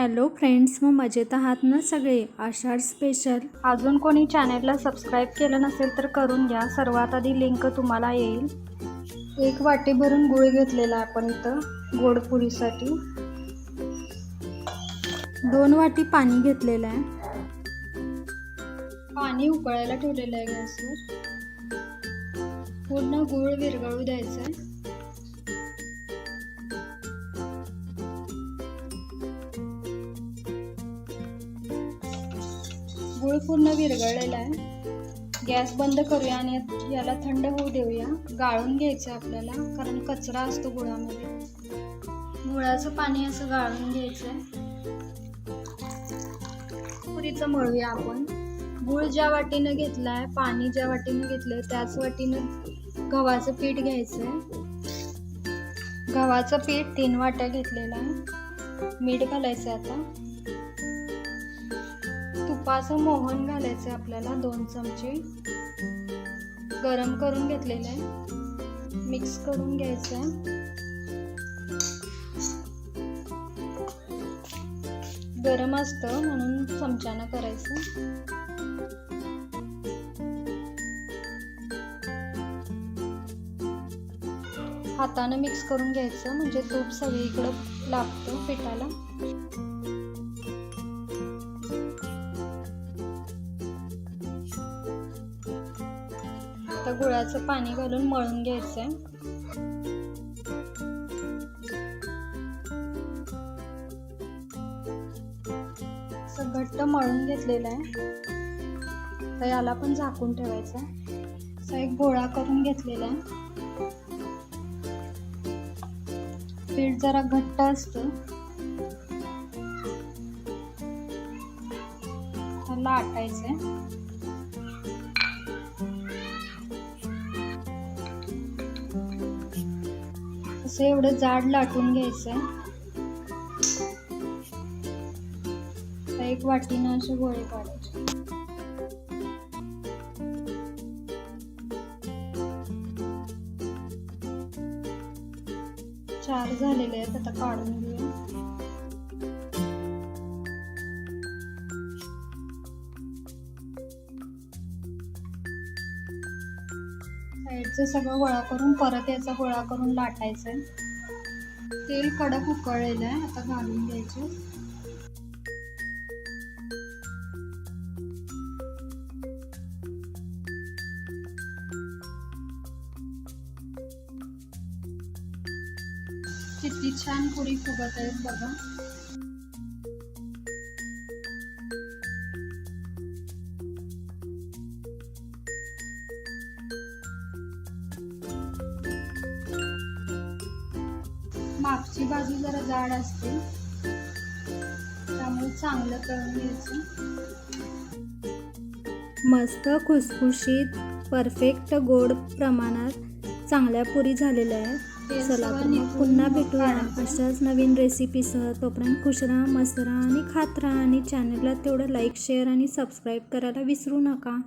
Hello friends मग मजेत आहात ना सगळे? आषाढ स्पेशल अजून कोणी चॅनेलला सबस्क्राईब केलं नसेल तर करून घ्या. सर्वात आधी लिंक तुम्हाला येईल. एक वाटी भरून गुळ घेतलेला आहे आपण इथं गोड पुरीसाठी. दोन वाटी पाणी घेतलेलं आहे. पाणी उकळायला ठेवलेलं आहे गॅसवर. पूर्ण गुळ विरघळू द्यायचं आहे गुळ पूर्ण विरघळलेला आहे. गॅस बंद करूया आणि याला थंड होऊ देऊया. गाळून घ्यायचं आपल्याला कारण कचरा असतो गुळामध्ये. गुळाचं पाणी असं गाळून घ्यायचं आहे पुरीचं मळूया आपण. गुळ ज्या वाटीनं घेतलाय पाणी ज्या वाटीनं घेतलंय त्याच वाटीनं गव्हाचं पीठ घ्यायचं आहे गव्हाचं पीठ तीन वाट्या घेतलेलं आहे. मीठ घालायचं आता. तुपाचं मोहन घालायचं आपल्याला दोन चमचे. गरम करून घेतलेलं आहे. मिक्स करून घ्यायचं आहे. गरम असतं म्हणून चमच्यानं करायचं. हातानं मिक्स करून घ्यायचं म्हणजे तूप सगळीकडं लागतं पिठाला. आता गुळाचं पाणी घालून मळून घ्यायचंय. असं घट्ट मळून घेतलेलं आहे. तर याला पण झाकून ठेवायचं असा एक गोळा करून घेतलेला आहे. पीठ जरा घट्ट असतं. लाटायचं आहे असं एवढं जाड लाटून घ्यायचं. आता एक वाटीनं असे गोळे काढायचे. चार झालेले आहेत आता काढून घेऊ साईडचं सगळं गोळा करून परत याचा गोळा करून लाटायचं. आहे तेल कडक उकळलेलं आहे आता घालून घ्यायचं. किती छान पुरी फुगत आहेत बघा. मागची बाजू जरा जाड असते. त्यामुळे चांगलं तळून घ्यायचं. मस्त खुसखुशीत परफेक्ट गोड प्रमाणात चांगल्या पुरी झालेल्या आहेत. चला तर मग पुन्हा भेटूया. अशाच नवीन रेसिपीसह तोपर्यंत खुश राहा मस्त राहा आणि खात राहा आणि चॅनलला तेवढं लाईक शेअर आणि सबस्क्राईब करायला विसरू नका.